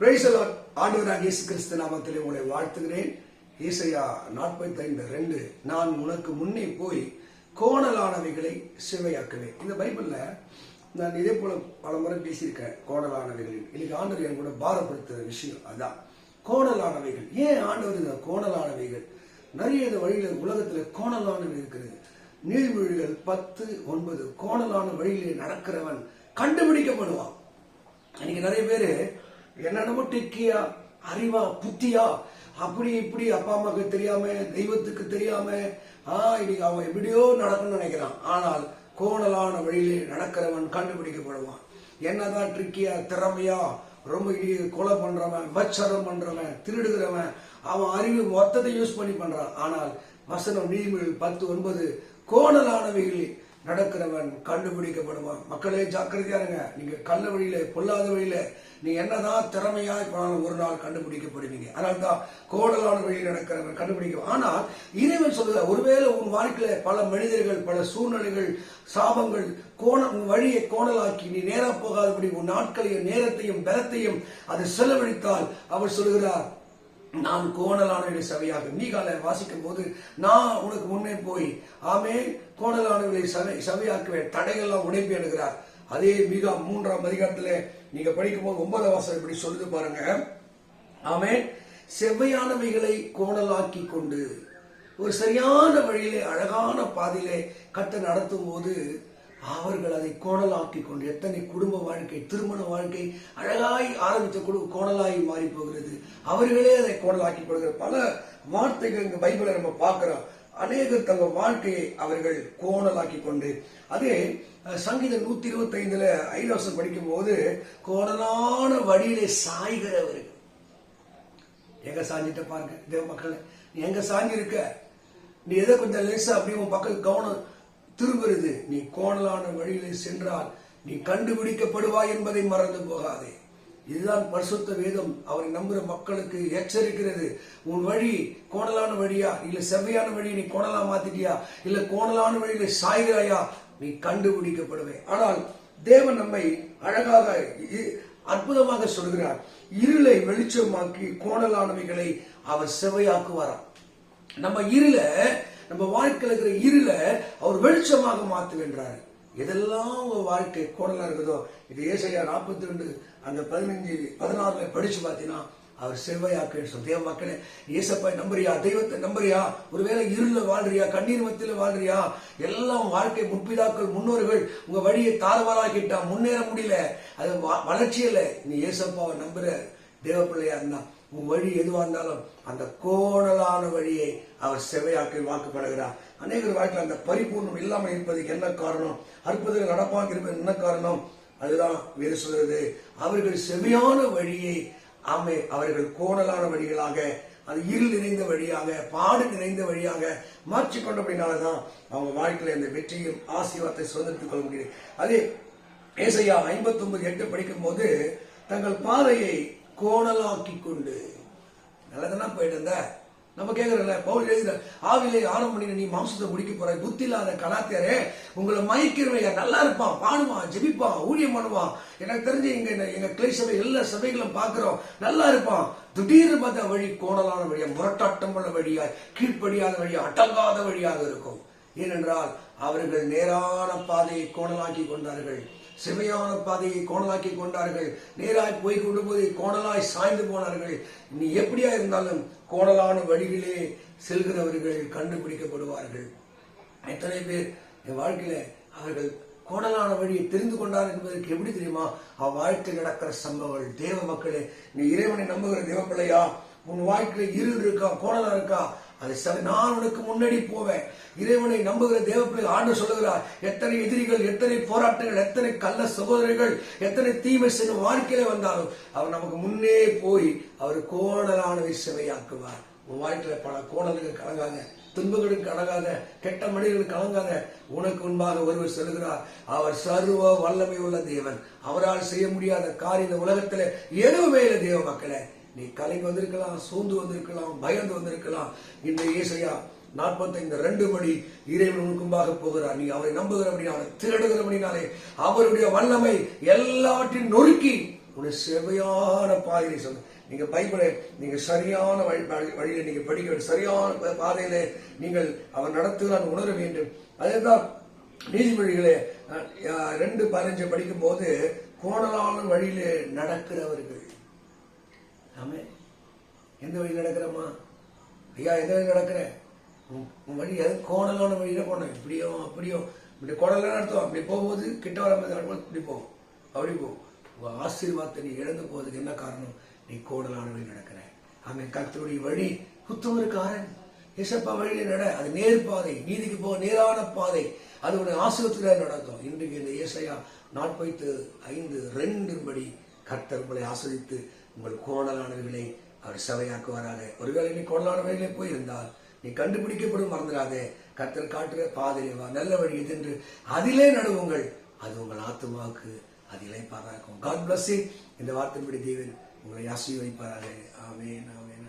பிரைசலாட் ஆண்டவராக இயேசு கிறிஸ்து நாமத்திலே உங்களை வாழ்த்துகிறேன். ஈசையா நாற்பத்தி ஐந்து ரெண்டு. நான் உனக்கு முன்னே போய் கோணலானவைகளை சிவையாக்குவேன் இந்த பைபிள்ல நான் இதே போல பல முறை பேசியிருக்கேன் கோணலானவைகளில். இன்னைக்கு ஆண்டவர் என் கூட பாரப்படுத்துற விஷயம் அதான். கோணலானவைகள். ஏன் ஆண்டவர் இந்த கோணலானவைகள்? நிறைய இந்த வழியில் உலகத்துல கோணலானவை இருக்கிறது நீர்மொழிகள் பத்து ஒன்பது. கோணலான வழியிலே நடக்கிறவன் கண்டுபிடிக்கப்படுவான். இன்னைக்கு நிறைய பேர் என்னென்னமோ டெக்கியா அறிவா புத்தியா? அப்படி இப்படி அப்பா அம்மாக்கு தெரியாம தெய்வத்துக்கு தெரியாம ஆ இன்னைக்கு அவன் எப்படியோ நடக்கணும்னு நினைக்கிறான். ஆனால் கோணலான வழியிலே நடக்கிறவன் கண்டுபிடிக்கப்படுவான். என்னதான் ட்ரிக்கியா திறமையா ரொம்ப இடி- கொலை பண்றவன் பச்சரம் பண்றவன் திருடுகிறவன் அவன் அறிவு மொத்தத்தை யூஸ் பண்ணி பண்றான். ஆனால் வசனம் நீதிமொழி பத்து ஒன்பது கோணலானவைகளில் நடக்கிறவன் கண்டுபிடிக்கப்படுவான். மக்களே ஜாக்கிரதையா இருங்க. நீங்க கள்ள வழியில பொல்லாத வழியில நீ என்னதான் திறமையா போனாலும் ஒரு நாள் கண்டுபிடிக்கப்படுவீங்க. அதனால தான் கோடலான வழியில் நடக்கிறவன் கண்டுபிடிக்க ஆனால் இறைவன் சொல்லுற ஒருவேளை உன் வாழ்க்கையில பல மனிதர்கள் பல சூழ்நிலைகள் சாபங்கள் கோண உன் வழியை கோணலாக்கி நீ நேரா போகாதபடி உன் நாட்களையும் நேரத்தையும் பலத்தையும் அது செலவழித்தால் அவர் சொல்லுகிறார் நான் கோணலானவர்களை சபையாக மீகால வாசிக்கும் போது நான் உனக்கு முன்னே போய் ஆமே கோணலானவர்களை சபை சபையாக்குவேன் தடைகள்லாம் உடைப்பு எனுகிறார். அதே மீகா மூன்றாம் அதிகாரத்தில் நீங்க படிக்கும்போது ஒன்பதாம் வாசல் இப்படி சொல்லுது பாருங்க. ஆமே செவ்வையானவைகளை கோணலாக்கி கொண்டு ஒரு சரியான வழியிலே அழகான பாதையிலே கட்ட நடத்தும் போது அவர்கள் அதை கோணலாக்கி கொண்டு எத்தனை குடும்ப வாழ்க்கை திருமண வாழ்க்கை அழகாய் ஆரம்பித்த குழு கோணலாய் மாறி போகிறது. அவர்களே அதை கோணலாக்கி போடுகிற பல வார்த்தைகள் இங்க பைபிளை நம்ம பார்க்கிறோம். அநேகர் தங்கள் வாழ்க்கையை அவர்கள் கோணலாக்கி கொண்டு. அதே சங்கீதம் நூத்தி இருபத்தி ஐந்துல ஐரோசம் படிக்கும் போது கோணலான வழியிலே சாய்கிறவர்கள். எங்க சாஞ்சிட்ட பாருங்க தேவ மக்களை. நீ எங்க சாஞ்சிருக்க? நீ எதை கொஞ்சம் லேசா அப்படியே உன் பக்கம் கவனம் திரும்புறது நீ கோணலான வழியிலே சென்றால் நீ கண்டுபிடிக்கப்படுவாய் என்பதை மறந்து போகாதே. இதுதான் பரிசுத்த வேதம். அவரை நம்புற மக்களுக்கு எச்சரிக்கிறது. உன் வழி கோணலான வழியா? இல்ல செவ்வையான வழி நீ கோணலா மாத்திட்டியா? இல்ல கோணலான வழியில சாய்கிறாயா? நீ கண்டுபிடிக்கப்படுவே. ஆனால் தேவன் நம்மை அழகாக அற்புதமாக சொல்கிறார். இருளை வெளிச்சமாக்கி கோணலானவைகளை அவர் செவையாக்குவாராம் நம்ம இருளை நம்ம வாழ்க்கையில் இருக்கிற இருள அவர் வெளிச்சமாக மாத்துகின்றார் எதெல்லாம் உங்க வாழ்க்கை கோணலா இருக்குதோ இது ஏசையா நாற்பத்தி ரெண்டு அந்த பதினஞ்சு பதினாறுல படிச்சு பார்த்தீங்கன்னா அவர் செவ்வையாக்க சொல் தேவ மக்களே ஏசப்பா நம்புறியா? தெய்வத்தை நம்புறியா? ஒருவேளை இருள வாழ்றியா? கண்ணீர் மத்தியில் வாழ்றியா? எல்லாம் வாழ்க்கை முற்பிதாக்கள் முன்னோர்கள் உங்க வழியை தாறுமாறாக்கிட்டா முன்னேற முடியல. அது வ- நீ ஏசப்பாவை நம்புற தேவ பிள்ளையா இருந்தா உன் வழி எதுவா இருந்தாலும் அந்த கோணலான வழியை அவர் செவையாக்கி வாக்குப்படுகிறார் அநேகர் வாழ்க்கையில் அந்த பரிபூர்ணம் இல்லாமல் இருப்பதுக்கு என்ன காரணம்? அற்புதங்கள் நடப்பாங்க இருப்பது என்ன காரணம்? அதுதான் வேறு சொல்கிறது அவர்கள் செவையான வழியை ஆமை அவர்கள் கோணலான வழிகளாக அது இருள் நிறைந்த வழியாக பாடு நிறைந்த வழியாக மாற்றிக்கொண்டபடினாலதான் அவங்க வாழ்க்கையில் அந்த வெற்றியும் ஆசீர்வாதத்தை சுதந்திரத்துக் கொள்ள முடியுது. அதே ஏசையா ஐம்பத்தி ஒன்பது எட்டு படிக்கும் போது தங்கள் பாதையை கோணலாக்கி கொண்டு நல்லதானா போயிட்டு இருந்த நம்ம கேக்குறல பவுல் எழுதுற ஆவிலே ஆரம்ப பண்ணி நீ மாம்சத்தை முடிக்க போற புத்தி இல்லாத கலாத்தியாரே உங்களை மயக்கிறவையா நல்லா இருப்பான் பாடுவான் ஜெபிப்பான் ஊழியம் பண்ணுவான். எனக்கு தெரிஞ்சு இங்க எங்க கிளை சபை எல்லா சபைகளும் பாக்குறோம் நல்லா இருப்பான். திடீர்னு பார்த்தா வழி கோணலான வழியா முரட்டாட்டம் உள்ள வழியாய் கீழ்ப்படியாத வழியா அடங்காத வழியாக இருக்கும். ஏனென்றால் அவர்கள் நேரான பாதையை கோணலாக்கி கொண்டார்கள். செமையான பாதையை கோணலாக்கி கொண்டார்கள். நேராய் போய் கொண்டு போய் கோணலாய் சாய்ந்து போனார்கள். நீ எப்படியா இருந்தாலும் கோணலான வழிகளே செல்கிறவர்கள் கண்டுபிடிக்கப்படுவார்கள். எத்தனை பேர் என் வாழ்க்கையில அவர்கள் கோணலான வழியை தெரிந்து கொண்டார் என்பதற்கு எப்படி தெரியுமா? அவ்வாழ்க்கை நடக்கிற சம்பவங்கள். தேவ மக்களே நீ இறைவனை நம்புகிற தேவ பிள்ளையா உன் வாழ்க்கையில இரு இருக்கா? கோணலா இருக்கா? அது சரி நான் உனக்கு முன்னாடி போவேன். இறைவனை நம்புகிற தேவப்பிள்ளை ஆண்டு சொல்லுகிறார் எத்தனை எதிரிகள் எத்தனை போராட்டங்கள் எத்தனை கள்ள சகோதரர்கள் எத்தனை தீமை செய்யும் வாழ்க்கையில வந்தாலும் அவர் நமக்கு முன்னே போய் அவர் கோணலானவை செவையாக்குவார் உன் வாழ்க்கையில பல கோணல்கள் கலங்காங்க துன்பங்களுக்கு அடங்காத கெட்ட மனிதர்களுக்கு கலங்காத உனக்கு முன்பாக ஒருவர் சொல்லுகிறார் அவர் சர்வ வல்லமை உள்ள தேவன். அவரால் செய்ய முடியாத காரியம் இந்த உலகத்துல எதுவுமே இல்லை தேவ மக்களே. நீ கலைக்கு வந்திருக்கலாம் சூழ்ந்து வந்திருக்கலாம் பயந்து வந்திருக்கலாம். இந்த இயேசையா நாற்பத்தைந்து ரெண்டு மணி இறைவன் உனக்கும்பாக போகிறார். நீ அவரை நம்புகிறபடினாலே திருடுகிறபடினாலே அவருடைய வல்லமை எல்லாவற்றையும் நொறுக்கி ஒரு செவையான பாதையை சொல்ல நீங்க பைபிளை நீங்க சரியான வழி வழியில நீங்க படிக்க வேண்டும் சரியான பாதையில நீங்கள் அவர் நடத்துகிறான் உணர வேண்டும். அதேதான் நீதிமொழிகளே ரெண்டு பதினஞ்சு படிக்கும் போது கோணலான வழியிலே நடக்கிறவர்கள். ஆமே. எந்த வழி நடக்கிறம்மா? ஐயா எந்த வழி நடக்கிற உன் உன் வழி எது? கோணலான வழியில் போனேன். இப்படியோ அப்படியோ. இப்படி கோணலாம் நடத்தும் அப்படி போகும்போது கிட்ட வரும்போது இப்படி போகும். அப்படி போகும். உங்கள் ஆசீர்வாதத்தை நீ இழந்து போவதுக்கு என்ன காரணம்? நீ கோணலான வழி நடக்கிற. அவன் கத்தருடைய வழி குத்துவருக்காரன் இசப்பா வழியில நட. அது நேர் பாதை. நீதிக்கு போக நேரான பாதை. அது உன்னை ஆசிரியத்தில் நடத்தும் இன்றைக்கு இந்த இயசையா நாற்பத்து ஐந்து ரெண்டின்படி கர்த்தர் உங்களை ஆஸ்வதித்து உங்கள் கோணலானவர்களை அவர் சபையாக்குவாராக. ஒருவேளை நீ கோணலானவர்களே போயிருந்தால் நீ கண்டுபிடிக்கப்படும் மறந்துடாதே. கர்த்தர் காட்டுற பாதிரிவா வா நல்ல வழி இது என்று அதிலே நடுவுங்கள். அது உங்கள் ஆத்துமாவுக்கு அதிலே பாராக்கும் காட் பிளஸ் இந்த வார்த்தைப்படி தேவன் உங்களை ஆசீர்வதிப்பாராக. ஆமே ஆமென்.